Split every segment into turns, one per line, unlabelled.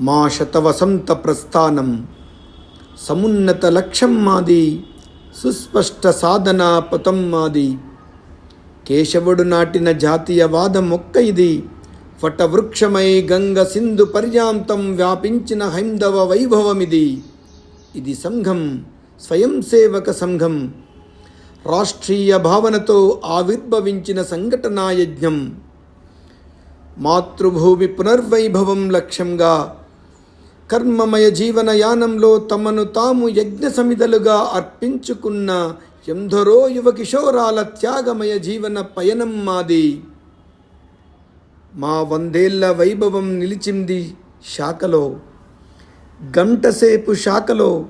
మా శతవసంత ప్రస్థానం సమున్నత లక్ష్యం మాది సుస్పష్ట సాధనా పథం మాది. కేశవుడు నాటిన జాతీయవాద మొక్క ఇది వటవృక్షమై గంగ సింధు పర్యాంతం వ్యాపించిన హైందవ వైభవమిది. ఇది సంఘం స్వయం సేవక సంఘం. రాష్ట్రీయ భావనతో ఆవిర్భవించిన సంఘటనా యజ్ఞం మాతృభూమి పునర్వైభవం లక్ష్యంగా కర్మమయ జీవన యానంలో తమను తాము యజ్ఞ సమిధలుగా అర్పించుకున్న ఎందరో యువ కిషోరాల త్యాగమయ జీవన పయనం మాది. మా వందేళ్ళ వైభవం నిలిచింది శాఖలో. గంటసేపు శాఖలో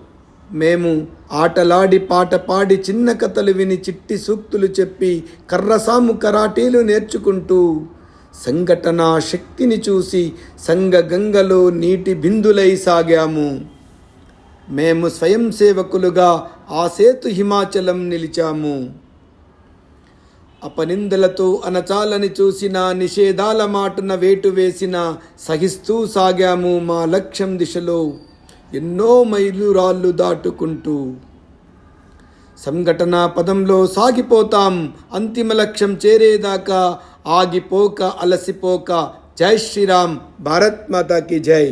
మేము ఆటలాడి పాట పాడి చిన్న కథలు విని చిట్టి సూక్తులు చెప్పి కర్రసాము కరాటీలు నేర్చుకుంటూ సంఘటనా శక్తిని చూసి సంగ గంగలో నీటి బిందులై సాగాము. మేము స్వయం సేవకులుగా ఆ సేతు హిమాచలం నిలిచాము. అపనిందలతో అనచాలని చూసిన నిషేధాల మాటున వేటు వేసిన సహిస్తూ సాగాము మా లక్ష్యం దిశలో ఎన్నో మైలురాళ్ళు దాటుకుంటూ. సంఘటన పదంలో సాగిపోతాం అంతిమ లక్ష్యం చేరేదాకా ఆగిపోక అలసిపోక జై శ్రీరామ్ భారత్ మాతాకి జై